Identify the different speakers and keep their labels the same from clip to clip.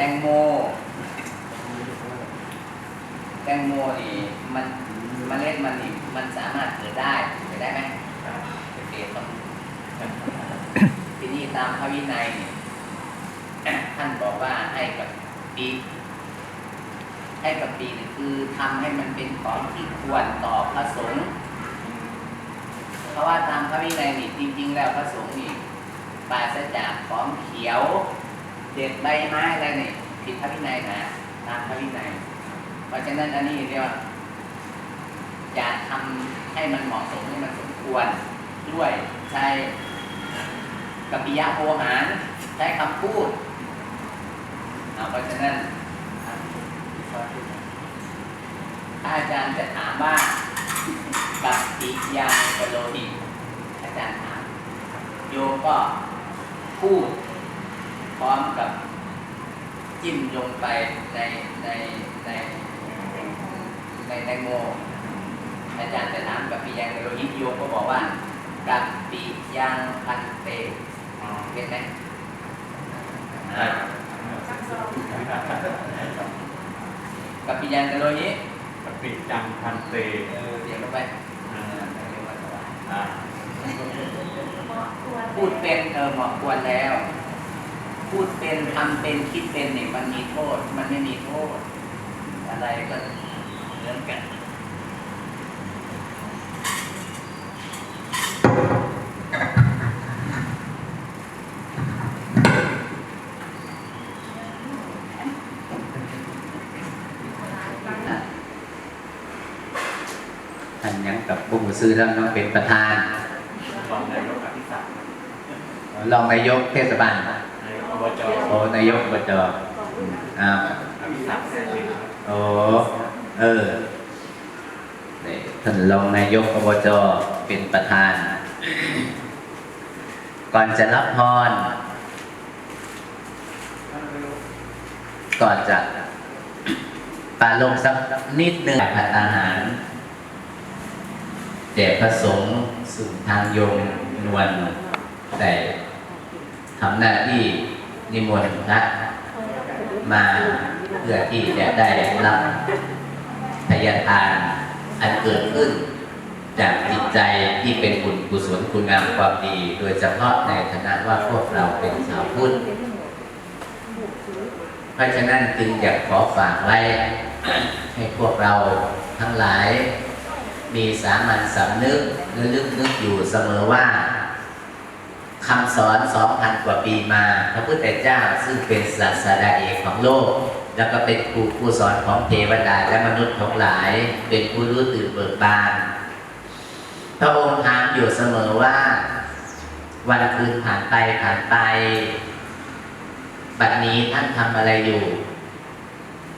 Speaker 1: แตงโม แตงโมนี่มันเมล็ดมันนี่มันสามารถเกิดได้เกิดได้ไหมเกิดต้องทีนี้ตามพระวินัยนี่ท่านบอกว่าให้กับปีให้กับปีนี่คือทำให้มันเป็นของที่ควรต่อพระสงฆ์เพราะว่าตามพระวินัยนี่จริง ๆ แล้วพระสงฆ์นี่ปราศจากของเขียว เด็ดใบไม้อะไรนี่ผิดพระวินัยนะตามพระวินัย เพราะฉะนั้นอันนี้เรียกว่าอย่าทำให้มันเหมาะสมให้มันสมควรด้วยใช้กัปปิยะโอหารใช้คำพูดเพราะฉะนั้นอาจารย์จะถามว่ากัปปิยังกโลหิตอาจารย์ถามโยก็พูด พร้อมกับจิ้มลงไปในในในในแตงโมอาจารย์จะถามกับปียังโลหิตโยมก็บอกว่ากับปียังพันเตเห็นไหมอ่ากับปียังโลหิต
Speaker 2: ปฏิจังพันเต
Speaker 1: เออเสียงลงไปอ่าเรียกว่าถวาย
Speaker 2: อ่า
Speaker 1: พูดเป็นเออเหมาะควรแล้ว พูดเป็นทำเป็นคิดเป็นเนี่ยมันมีโทษ มันไม่มีโทษ อะไรก็เหมือนกัน
Speaker 3: ท่านยังกับบุ้งซื้อแล้วน้องเป็นประธาน
Speaker 2: รองนายกอภิษัท
Speaker 3: รองนายกเทศบาล
Speaker 2: นายกอบ จ
Speaker 3: โอ้นายกอบจอ้าว
Speaker 2: อภิษัทแท้จริง
Speaker 3: โอ้เออนี่ท่านรองนายกอบจเป็นประธาน ก่อนจะรับพร ก่อนจะปาลงสักนิดหนึ่งผัดอาหาร แด่พระสงฆ์สุทางโยมนวลแต่ทำหน้าที่ นิมนต์พระมาเพื่อที่จะได้รับพยาทานอันเกิดขึ้น จากจิตใจที่เป็นบุญกุศลคุณงามความดี โดยเฉพาะในฐานะว่าพวกเราเป็นชาวพุทธเพราะฉะนั้นจึงอยากขอฝากไว้ ให้พวกเราทั้งหลาย มีสามัญสำนึกและลึกนึกอยู่เสมอว่า คำสอนสองพันกว่าปีมา พระพุทธเจ้าซึ่งเป็นศาสดาเอกของโลก แล้วก็เป็นครูผู้สอนของเทวดาและมนุษย์ทั้งหลาย เป็นผู้รู้ตื่นเบิกบาน พระองค์ถามอยู่เสมอว่า วันคืนผ่านไปผ่านไป บัดนี้ท่านทำอะไรอยู่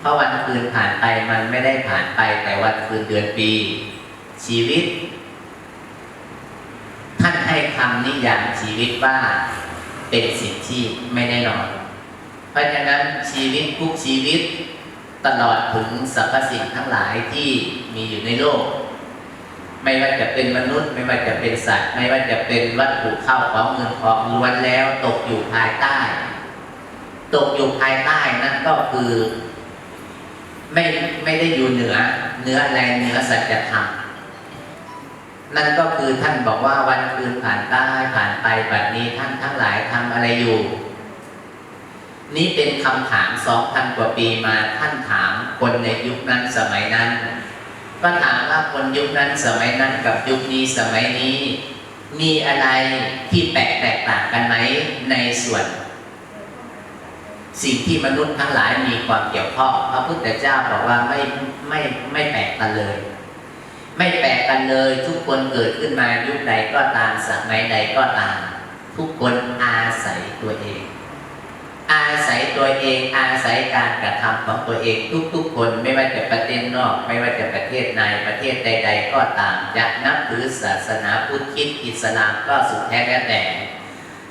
Speaker 3: เพราะวันคืนผ่านไปมันไม่ได้ผ่านไปแต่วันคืนเดือนปี ชีวิตานให้คำนิยามชีวิตว่าเป็นสิ่งที่ไม่แน่นอน เพราะฉะนั้นชีวิตทุกชีวิตตลอดถึงสรรพสิ่งทั้งหลายที่มีอยู่ในโลก ไม่ว่าจะเป็นมนุษย์ ไม่ว่าจะเป็นสัตว์ ไม่ว่าจะเป็นวัตถุเข้าของเงินทองล้วนแล้วตกอยู่ภายใต้ ตกอยู่ภายใต้นั่นก็คือ ไม่ไม่ได้อยู่เหนือเนื้อแรงเหนือสัจธรรม นั่นก็คือท่านบอกว่าวันคืนผ่านไปผ่านไปแบบนี้ท่านทั้งหลายทำอะไรอยู่ นี่เป็นคำถามสองพันกว่าปีมาท่านถามคนในยุคนั้นสมัยนั้นก็ถามว่าคนยุคนั้นสมัยนั้นกับยุคนี้สมัยนี้ มีอะไรที่แปลกแตกต่างกันไหมในส่วน สิ่งที่มนุษย์ทั้งหลายมีความเกี่ยวข้องพระพุทธเจ้าบอกว่าไม่ไม่ไม่แปลกกันเลย ไม่แปลกกันเลยทุกคนเกิดขึ้นมายุคใดก็ตามสมัยใดก็ตาม ทุกคนอาศัยตัวเอง อาศัยตัวเองอาศัยการกระทำของตัวเองทุกๆ คนไม่ว่าจะประเทศนอก ไม่ว่าจะประเทศในประเทศใด ๆ ก็ตามจะนับถือศาสนาพุทธคิดอิสลามก็สุดแท้แล้วแต่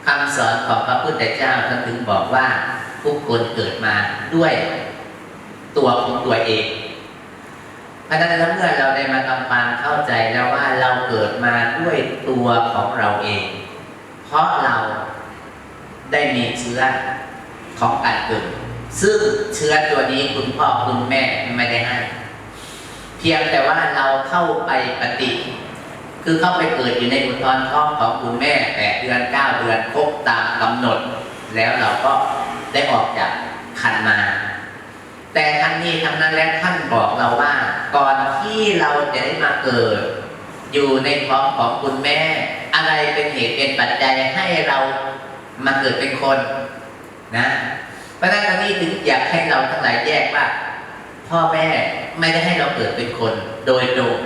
Speaker 3: คำสอนของพระพุทธเจ้าท่านถึงบอกว่าทุกคนเกิดมาด้วย ตัวของตัวเอง พราะฉะนั้นเมื่อเราได้มาทำความเข้าใจแล้วว่าเราเกิดมาด้วยตัวของเราเอง เพราะเราได้มีเชื้อของการเกิด ซึ่งเชื้อตัวนี้คุณพ่อคุณแม่ไม่ได้ให้ เพียงแต่ว่าเราเข้าไปปฏิ คือเข้าไปเกิดอยู่ในอุทธรท้องของคุณแม่แปดเดือนเก้าเดือนครบตามกำหนด แล้วเราก็ได้ออกจากคันมา แต่ทั้งนี้ทั้งนั้นแล้วท่านบอกเราว่า ก่อนที่เราจะได้มาเกิด อยู่ในท้องของคุณแม่ อะไรเป็นเหตุเป็นปัจจัยให้เรามาเกิดเป็นคนนะเพราะฉะนั้นตรงนี้ถึงอยากให้เราทั้งหลายแยกว่า พ่อแม่ไม่ได้ให้เราเกิดเป็นคน โดยตรง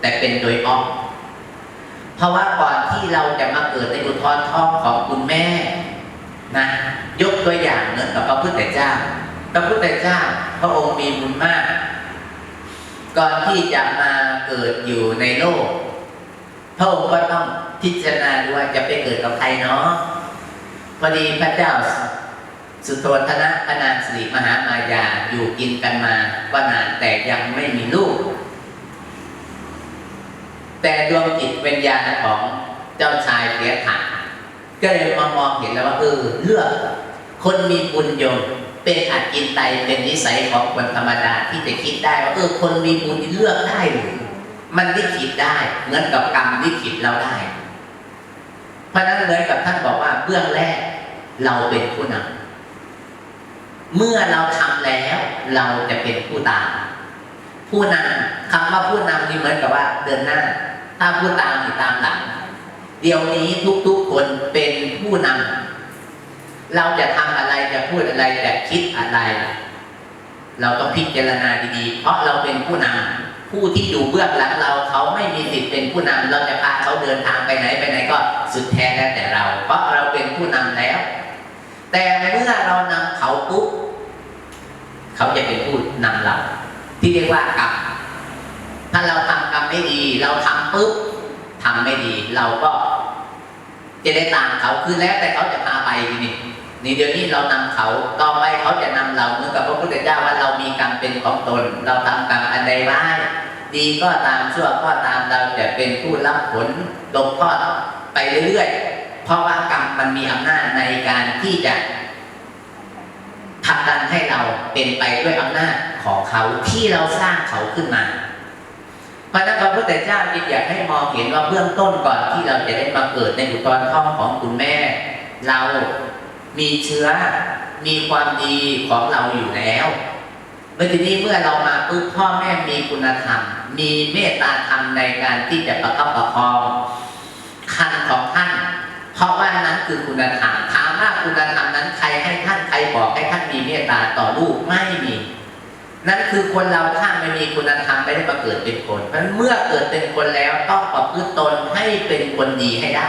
Speaker 3: แต่เป็นโดยอ้อมเพราะว่าก่อนที่เราจะมาเกิดในอุทธรท้องของคุณแม่นะยกตัวอย่างเหมือนกับพระพุทธเจ้า พระพุทธเจ้าพระองค์มีบุญมาก ก่อนที่จะมาเกิดอยู่ในโลก พระองค์ก็ต้องพิจารณาดูว่าจะไปเกิดกับใครเนาะพอดีพระเจ้าสุโธธนะพนาสิริมหามายาอยู่กินกันมาว่านานแต่ยังไม่มีลูก แต่ดวงจิตวิญญาณของเจ้าชายเสียขาก็เลยมามองเห็นแล้วว่าเออเลือก คนมีบุญยง เป็นอาจกินไตเป็นนิสัยของคนธรรมดาที่จะคิดได้ว่าเออคนมีบุญเลือกได้หรือมันลิขิตได้เหมือนกับกรรมลิขิตเราได้ เพราะนั้นเลยกับท่านบอกว่าเบื้องแรกเราเป็นผู้นำเมื่อเราทำแล้วเราจะเป็นผู้ตาม ผู้นำคำว่าผู้นำนี่เหมือนกับว่าเดินหน้า ถ้าผู้ตามนี่ตามหลัง เดี๋ยวนี้ทุกๆคนเป็นผู้นำ เราจะทำอะไรจะพูดอะไรจะคิดอะไร เราต้องพิจารณาดีๆ เพราะเราเป็นผู้นำผู้ที่อยู่เบื้องหลังเราเขาไม่มีสิทธิ์เป็นผู้นำเราจะพาเขาเดินทางไปไหนไปไหนก็สุดแท้แล้วแต่เรา เพราะเราเป็นผู้นำแล้ว แต่เมื่อเรานำเขาปุ๊บเขาจะเป็นผู้นำเรา ที่เรียกว่ากรรมถ้าเราทำกรรมไม่ดี เราทำปุ๊บทำไม่ดี เราก็จะได้ตามเขาคือแล้วแต่เขาจะพาไปนี่ นี่เดี๋ยวนี้เรานำเขาต่อไปเขาจะนำเราเหมือนกับพระพุทธเจ้าว่าเรามีกรรมเป็นของตน เราทำกรรมอันใดไว้ดีก็ตามชั่วก็ตามเราจะเป็นผู้รับผลลงทอดไปเรื่อยๆ เพราะว่ากรรมมันมีอำนาจในการที่จะผลักดันให้เราเป็นไปด้วยอำนาจของเขาที่เราสร้างเขาขึ้นมาพระนั้นพระพุทธเจ้าจึงอยากให้มองเห็นว่าเบื้องต้นก่อนที่เราจะได้มาเกิดในอุตรท้องของคุณแม่ เรา มีเชื้อมีความดีของเราอยู่แล้วเมื่อทีนี้เมื่อเรามาปุ๊บพ่อแม่มีคุณธรรม มีเมตตาธรรมในการที่จะประคับประคองคันของท่าน เพราะว่านั้นคือคุณธรรมถามว่าคุณธรรมนั้นใครให้ท่านใครบอกให้ท่านมีเมตตาต่อลูกไม่มีนั่นคือคนเราถ้าไม่มีคุณธรรมไม่ได้มาเกิดเป็นคนเพราะเมื่อเกิดเป็นคนแล้วต้องประพฤติตนให้เป็นคนดีให้ได้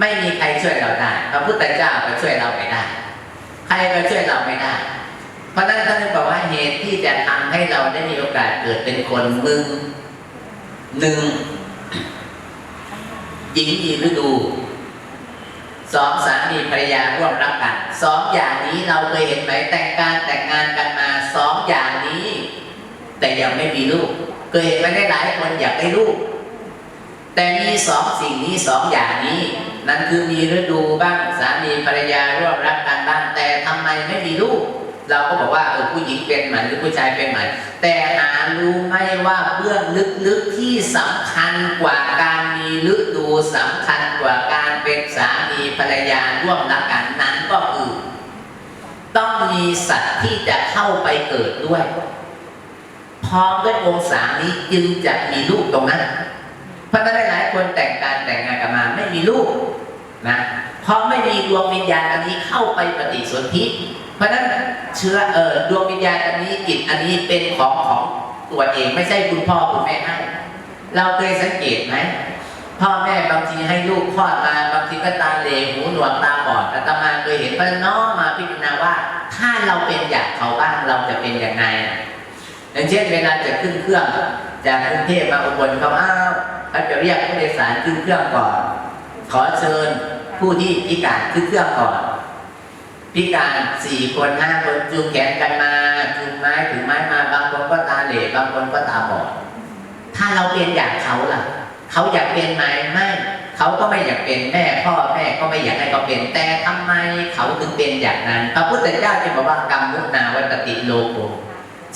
Speaker 3: ไม่มีใครช่วยเราได้ พระพุทธเจ้าก็ช่วยเราไม่ได้ ใครก็ช่วยเราไม่ได้ เพราะนั้นท่านบอกว่าเหตุที่จะทำให้เราได้มีโอกาสเกิดเป็นคนมึงหนึ่งหญิงมีฤดูสองสามีภรรยาร่วมรักกันสองอย่างนี้เราเคยเห็นไหมแต่งการแต่งงานกันมาสองอย่างนี้ แต่ยังไม่มีลูกเคยเห็นไหมได้หลายคนอยากได้ลูก แต่มีสองสิ่งนี้สองอย่างนี้ นั่นคือมีฤดูบ้างสามีภรรยาร่วมรักกันบ้างแต่ทำไมไม่มีลูก เราก็บอกว่าเออผู้หญิงเป็นหมันหรือผู้ชายเป็นหมันแต่หารู้ไหมว่าเบื้องลึกๆที่สำคัญกว่าการมีฤดูสำคัญกว่าการเป็นสามีภรรยาร่วมรักกันนั้นก็คือต้องมีสัตว์ที่จะเข้าไปเกิดด้วย พร้อมด้วยองศานี้จึงจะมีลูกตรงนั้น เพราะฉะนั้นหลายคนแต่งการแต่งงานกันมาไม่มีลูก นะเพราะไม่มีดวงวิญญาณอันนี้เข้าไปปฏิสนธิเพราะฉะนั้นเชื้อเออดวงวิญญาณอันนี้จิตอันนี้เป็นของของตัวเองไม่ใช่คุณพ่อคุณแม่ให้เราเคยสังเกตไหมพ่อแม่บางทีให้ลูกคลอดมาบางทีก็ตาเหลหูหนวกตาบอดอาตมาเคยเห็นพราะฉะนั้นน้องมาพิจารณาว่า ถ้าเราเป็นอย่างเขาบ้างเราจะเป็นยังไงอย่างเช่นเวลาจะขึ้นเครื่องจากกรุงเทพมาอุบลเขาอ้าวเขาจะเรียกผู้โดยสารขึ้นเครื่องก่อนขอเชิญ ผู้ที่พิการขึ้นเครื่องก่อน พิการสี่คนห้าคนจูงแขนกันมาจูงไม้ถือไม้มาบางคนก็ตาเหล่บางคนก็ตาบอดถ้าเราเป็นอย่างเขาล่ะ เขาอยากเป็นไหมไม่เขาก็ไม่อยากเป็นแม่พ่อแม่ก็ไม่อยากให้เขาเป็นแต่ทำไมเขาถึงเป็นอย่างนั้น พระพุทธเจ้าจึงบอกว่ากรรมมุนาวัตติโลโก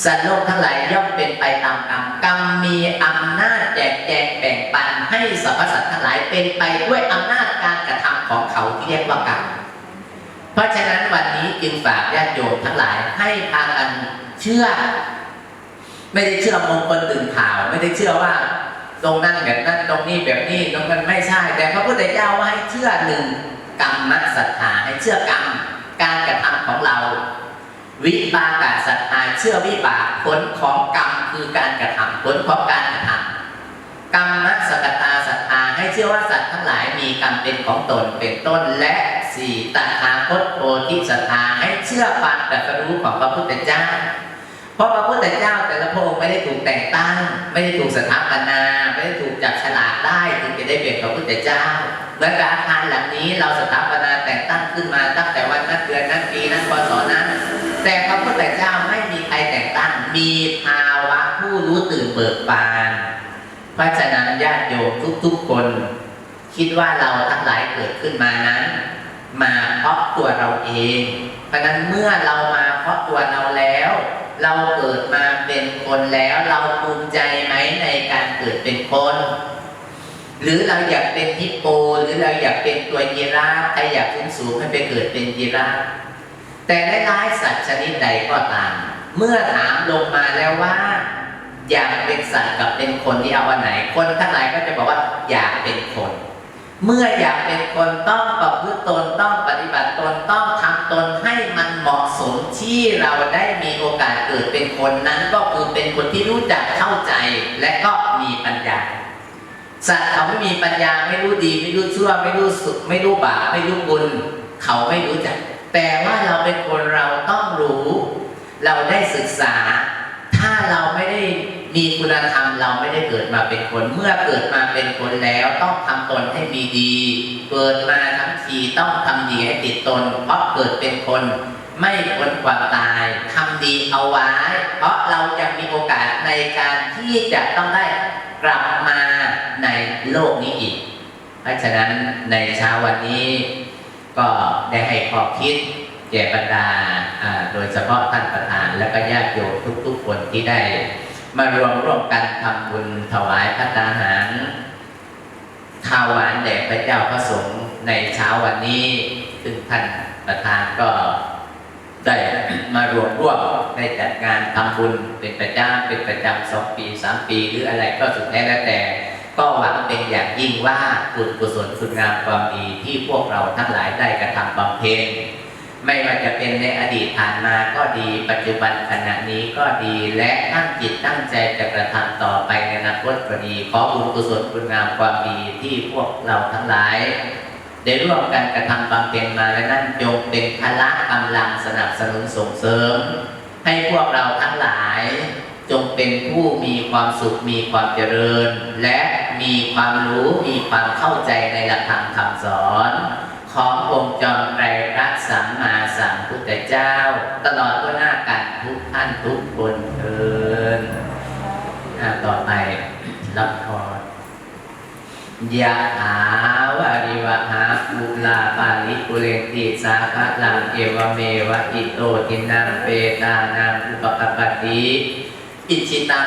Speaker 3: สัตว์โลกทั้งหลายย่อมเป็นไปตามกรรมกรรมมีอำนาจแจกแจงแบ่งปันให้สรรพสัตว์ทั้งหลายเป็นไปด้วยอำนาจการกระทำของเขาที่เรียกว่ากรรมเพราะฉะนั้นวันนี้จึงฝากญาติโยมทั้งหลายให้พากันเชื่อ ไม่ได้เชื่อมงคลตื่นข่าว ไม่ได้เชื่อว่าตรงนั้นแบบนั้นตรงนี้แบบนี้ตรงนั้นไม่ใช่ แต่พระพุทธเจ้าว่าให้เชื่อหนึ่งกรรมนักศรัทธาให้เชื่อกรรมการกระทำของเรา วิปากศรัทธาเชื่อวิบากผลของกรรมคือการกระทำผลของการกระทำกรรมสกตาศรัทธาให้เชื่อว่าสัตว์ทั้งหลายมีกรรมเป็นของตนเป็นต้นและสี่ตถาคตโพธิศรัทธาให้เชื่อความตรัสรู้ของพระพุทธเจ้า เพราะพระพุทธเจ้าแต่ละพระองค์ไม่ได้ถูกแต่งตั้ง ไม่ได้ถูกสถาปนา ไม่ได้ถูกจับฉลากได้ถึงจะได้เป็นพระพุทธเจ้าเหมือนกับอาคารหลังนี้เราสถาปนาแต่งตั้งขึ้นมาตั้งแต่วันนั้นเดือนนั้นปีนั้นพศนั้น แต่พระพุทธเจ้าไม่มีใครแต่งตั้ง มีภาวะผู้รู้ตื่นเบิกบาน เพราะฉะนั้นญาติโยมทุกๆคน คิดว่าเราทั้งหลายเกิดขึ้นมานั้น มาเพราะตัวเราเอง เพราะนั้นเมื่อเรามาเพราะตัวเราแล้ว เราเกิดมาเป็นคนแล้วเราภูมิใจไหมในการเกิดเป็นคนหรือเราอยากเป็นฮิปโป หรือเราอยากเป็นตัวยีราฟใครอยากสูงสูงให้ไปเกิดเป็นยีราฟ แต่หลายสัตว์ชนิดใดก็ตาม เมื่อถามลงมาแล้วว่า อยากเป็นสัตว์กับเป็นคนที่เอาวันไหน คนทั้งหลายก็จะบอกว่าอยากเป็นคน เมื่ออยากเป็นคนต้องประพฤติตนต้องปฏิบัติตนต้องทำตนให้มันเหมาะสมที่เราได้มีโอกาสเกิดเป็นคนนั้นก็คือเป็นคนที่รู้จักเข้าใจและก็มีปัญญาสัตว์เขาไม่มีปัญญาไม่รู้ดี ไม่รู้ชั่ว ไม่รู้สุข ไม่รู้บาปไม่รู้บุญ เขาไม่รู้จัก แต่ว่าเราเป็นคนเราต้องรู้ เราได้ศึกษา ถ้าเราไม่ได้มีคุณธรรมเราไม่ได้เกิดมาเป็นคน เมื่อเกิดมาเป็นคนแล้วต้องทำตนให้มีดี เกิดมาทั้งทีต้องทำดีให้ติดตน เพราะเกิดเป็นคนไม่พ้นความตายทำดีเอาไว้ เพราะเราจะมีโอกาสในการที่จะต้องได้กลับมาในโลกนี้อีก เพราะฉะนั้นในเช้าวันนี้ ก็ได้ให้ข้อคิดแก่บรรดาอ่าโดยเฉพาะท่านประธาน และก็ญาติโยมทุกๆคนที่ได้ มารวมร่วมกันทำบุญถวายพระตาหารข้าวหวานแด่พระเจ้าพระสงฆ์ในเช้าวันนี้ซึ่งท่านประธานก็ได้มารวมร่วมได้จัดงานทำบุญเป็นประจำเป็นประจำสองปีสามปี หรืออะไรก็สุดแท้แล้วแต่ ก็หวังเป็นอย่างยิ่งว่าบุญกุศลคุณงามความดีที่พวกเราทั้งหลายได้กระทำบำเพ็ญไม่ว่าจะเป็นในอดีตผ่านมาก็ดี ปัจจุบันขณะนี้ก็ดีและตั้งจิตตั้งใจจะกระทำต่อไปในอนาคตก็ดีขอบุญกุศลคุณงามความดีที่พวกเราทั้งหลายได้ร่วมกันกระทำบำเพ็ญมาและนั่นจงเป็นพละกำลังสนับสนุนส่งเสริม ให้พวกเราทั้งหลาย จงเป็นผู้มีความสุขมีความเจริญ และมีความรู้มีความเข้าใจในหลักธรรมคำสอน ขององค์จอมไตรรัตน์สัมมาสัมพุทธเจ้า ตลอดตัวหน้ากันทุกท่านทุกคนเทินต่อไปรับพรยะถาวาริวหาปุลาปาลิปุเรนติสาภะลังเอวเมวะอิโตทินังเปตานังอุปกปปติ อิชิตัง